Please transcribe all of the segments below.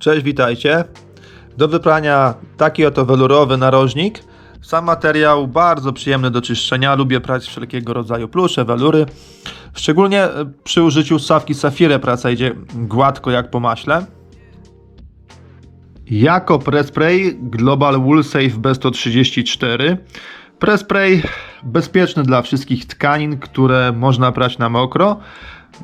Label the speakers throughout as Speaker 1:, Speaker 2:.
Speaker 1: Cześć, witajcie. Do wyprania taki oto welurowy narożnik. Sam materiał bardzo przyjemny do czyszczenia. Lubię prać wszelkiego rodzaju plusze, welury. Szczególnie e, przy użyciu sawki Safire praca idzie gładko jak po maśle. Jako Prespray Global Wool Safe B134. Prespray bezpieczny dla wszystkich tkanin, które można prać na mokro.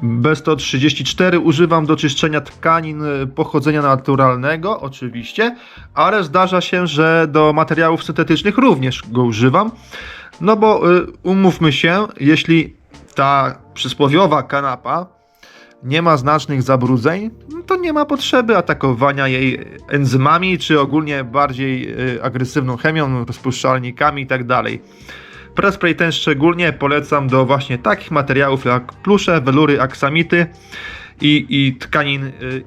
Speaker 1: B134 używam do czyszczenia tkanin y, pochodzenia naturalnego, oczywiście, ale zdarza się, że do materiałów syntetycznych również go używam. No bo y, umówmy się, jeśli ta przysłowiowa kanapa nie ma znacznych zabrudzeń, no to nie ma potrzeby atakowania jej enzymami, czy ogólnie bardziej y, agresywną chemią, rozpuszczalnikami itd. Prespray ten szczególnie polecam do właśnie takich materiałów jak plusze, welury, aksamity i, i tkanin y,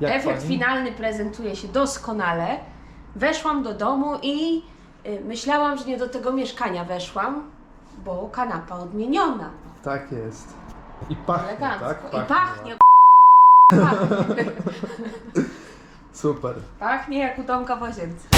Speaker 1: impregnowanych.
Speaker 2: Efekt finalny prezentuje się doskonale. Weszłam do domu i y, myślałam, że nie do tego mieszkania weszłam, bo kanapa odmieniona.
Speaker 1: Tak jest. I pachnie,
Speaker 2: Elegancko.
Speaker 1: tak?
Speaker 2: I pachnie. Pachnie.
Speaker 1: Super.
Speaker 2: Pachnie jak u Tomka w łazience.